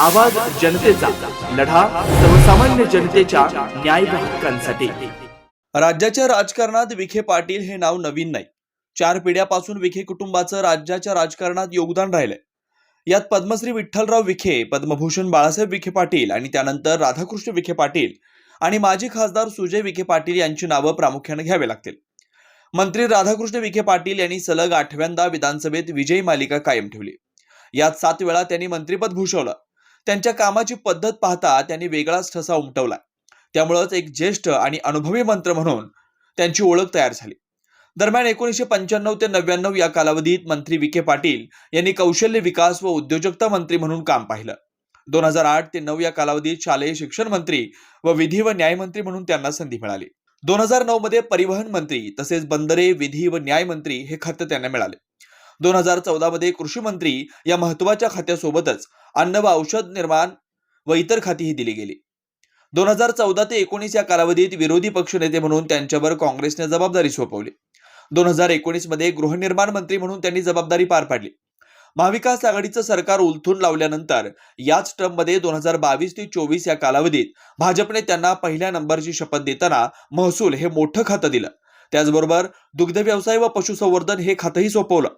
आवाज जनतेचा लढा सर्वसामान्य जनतेच्या न्याय हक्कांसाठी. राज्याच्या राजकारणात विखे पाटील हे नाव नवीन नाही. चार पिढ्यापासून विखे कुटुंबाचं राज्याच्या राजकारणात योगदान राहिलंय. यात पद्मश्री विठ्ठलराव विखे पद्मभूषण बाळासाहेब विखे पाटील आणि त्यानंतर राधाकृष्ण विखे पाटील आणि माजी खासदार सुजय विखे पाटील यांची नावं प्रामुख्याने घ्यावी लागतील. मंत्री राधाकृष्ण विखे पाटील यांनी सलग आठव्यांदा विधानसभेत विजयी मालिका कायम ठेवली. यात सात वेळा त्यांनी मंत्रिपद भूषवलं. त्यांच्या कामाची पद्धत पाहता त्यांनी वेगळाच ठसा उमटवला. त्यामुळंच एक ज्येष्ठ आणि अनुभवी मंत्र म्हणून त्यांची ओळख तयार झाली. दरम्यान एकोणीसशे पंच्याण्णव ते नव्याण्णव या कालावधीत मंत्री विखे पाटील यांनी कौशल्य विकास व उद्योजकता मंत्री म्हणून काम पाहिलं. दोन हजार आठ ते नऊ या कालावधीत शालेय शिक्षण मंत्री व विधी व न्याय मंत्री म्हणून त्यांना संधी मिळाली. दोन हजार नऊ मध्ये परिवहन मंत्री तसेच बंदरे विधी व न्याय मंत्री हे खातं त्यांना मिळाले. दोन हजार चौदामध्ये कृषी मंत्री या महत्त्वाच्या खात्यासोबतच अन्न व औषध निर्माण व इतर खातीही दिली गेली. दोन हजार चौदा ते एकोणीस या कालावधीत विरोधी पक्षनेते म्हणून त्यांच्यावर काँग्रेसने जबाबदारी सोपवली. दोन हजार एकोणीसमध्ये गृहनिर्माण मंत्री म्हणून त्यांनी जबाबदारी पार पाडली. महाविकास आघाडीचं सरकार उलथून लावल्यानंतर याच टर्ममध्ये दोन हजार बावीस ते चोवीस या कालावधीत भाजपने त्यांना पहिल्या नंबरची शपथ देताना महसूल हे मोठं खातं दिलं. त्याचबरोबर दुग्ध व्यवसाय व पशुसंवर्धन हे खातंही सोपवलं.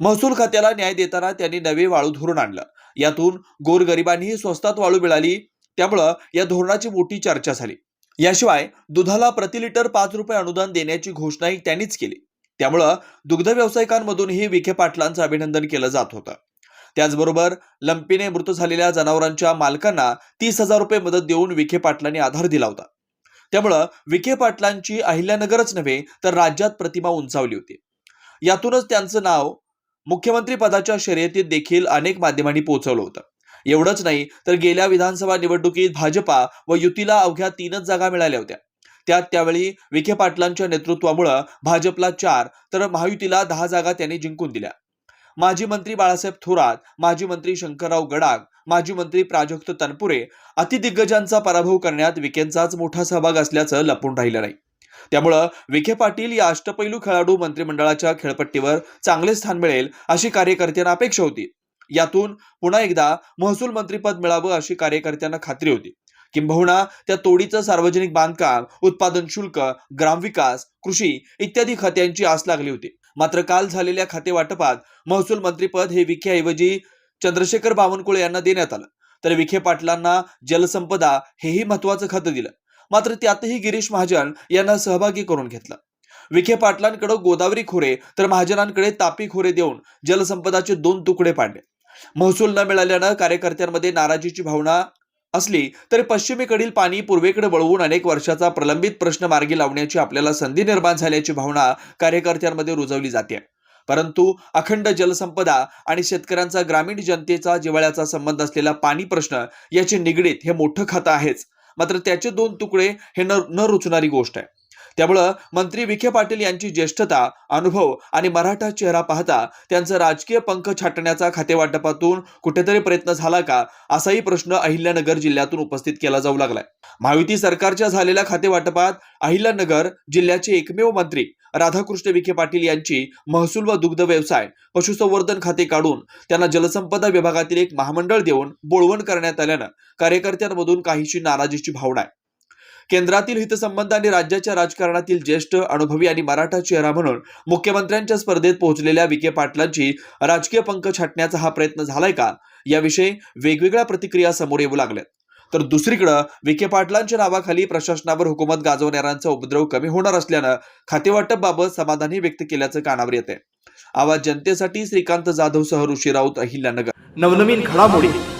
महसूल खात्याला न्याय देताना त्यांनी नवे वाळू धोरण आणलं. यातून गोरगरिबांनीही स्वस्तात वाळू मिळाली त्यामुळं या धोरणाची मोठी चर्चा झाली. याशिवाय दुधाला प्रति लिटर पाच रुपये अनुदान देण्याची घोषणाही त्यांनीच केली. त्यामुळं दुग्ध व्यावसायिकांमधूनही विखे पाटलांचं अभिनंदन केलं जात होतं. त्याचबरोबर लंपीने मृत झालेल्या जनावरांच्या मालकांना तीस हजार रुपये मदत देऊन विखे पाटलांनी आधार दिला होता. त्यामुळं विखे पाटलांची अहिल्यानगरच नव्हे तर राज्यात प्रतिमा उंचावली होती. यातूनच त्यांचं नाव मुख्यमंत्री पदाच्या शर्यतीत देखील अनेक माध्यमांनी पोहोचवलं होतं. एवढंच नाही तर गेल्या विधानसभा निवडणुकीत भाजपा व युतीला अवघ्या तीनच जागा मिळाल्या होत्या. त्यात त्यावेळी विखे पाटलांच्या नेतृत्वामुळं भाजपला चार तर महायुतीला दहा जागा त्यांनी जिंकून दिल्या. माजी मंत्री बाळासाहेब थोरात माजी मंत्री शंकरराव गडाख माजी मंत्री प्राजक्त तनपुरे अतिदिग्गजांचा पराभव करण्यात विखेंचाच मोठा सहभाग असल्याचं लपून राहिलं नाही. त्यामुळं विखे पाटील या अष्टपैलू खेळाडू मंत्रिमंडळाच्या खेळपट्टीवर चांगले स्थान मिळेल अशी कार्यकर्त्यांना अपेक्षा होती. यातून पुन्हा एकदा महसूल मंत्रीपद मिळावं अशी कार्यकर्त्यांना खात्री होती. किंबहुना त्या तोडीचं सार्वजनिक बांधकाम उत्पादन शुल्क ग्रामविकास कृषी इत्यादी खात्यांची आस लागली होती. मात्र काल झालेल्या खाते वाटपात महसूल मंत्रीपद हे विखेऐवजी चंद्रशेखर बावनकुळे यांना देण्यात आलं. तर विखे पाटलांना जलसंपदा हेही महत्वाचं खातं दिलं. मात्र त्यातही गिरीश महाजन यांना सहभागी करून घेतलं. विखे पाटलांकडे गोदावरी खोरे तर महाजनांकडे तापी खोरे देऊन जलसंपदाचे दोन तुकडे पाडले महसूल न मिळाल्यानं कार्यकर्त्यांमध्ये नाराजीची भावना असली तरी पश्चिमेकडील पाणी पूर्वेकडे वळवून अनेक वर्षाचा प्रलंबित प्रश्न मार्गी लावण्याची आपल्याला संधी निर्माण झाल्याची भावना कार्यकर्त्यांमध्ये रुजवली जाते. परंतु अखंड जलसंपदा आणि शेतकऱ्यांचा ग्रामीण जनतेचा जिव्हाळ्याचा संबंध असलेला पाणी प्रश्न याची निगडीत हे मोठं खातं आहेच. मात्र त्याचे दोन तुकडे हे न न रुचणारी गोष्ट आहे. त्यामुळं मंत्री विखे पाटील यांची ज्येष्ठता अनुभव आणि मराठा चेहरा पाहता त्यांचं राजकीय पंख छाटण्याचा खातेवाटपातून कुठेतरी प्रयत्न झाला का? असाही प्रश्न अहिल्यानगर जिल्ह्यातून उपस्थित केला जाऊ लागलाय. महायुती सरकारच्या झालेल्या खातेवाटपात अहिल्यानगर जिल्ह्याचे एकमेव मंत्री राधाकृष्ण विखे पाटील यांची महसूल व दुग्ध व्यवसाय पशुसंवर्धन खाते काढून त्यांना जलसंपदा विभागातील एक महामंडळ देऊन बोळवण करण्यात आल्यानं कार्यकर्त्यांमधून काहीशी नाराजीची भावना आहे. केंद्रातील हितसंबंध आणि राज्याच्या राजकारणातील ज्येष्ठ अनुभवी आणि मराठा चेहरा म्हणून मुख्यमंत्र्यांच्या स्पर्धेत पोहोचलेल्या विखे पाटलांची राजकीय पंख छाटण्याचा हा प्रयत्न झालाय का? याविषयी वेगवेगळ्या प्रतिक्रिया समोर येऊ लागल्यात. तर दुसरीकडं विखे पाटलांच्या नावाखाली प्रशासनावर हुकूमत गाजवणाऱ्यांचा उपद्रव कमी होणार असल्यानं खातेवाटप बाबत समाधानही व्यक्त केल्याचं कानावर येते आवाज जनतेसाठी श्रीकांत जाधव सह ऋषी राऊत अहिल्यानगर. नवनवीन घडामोडी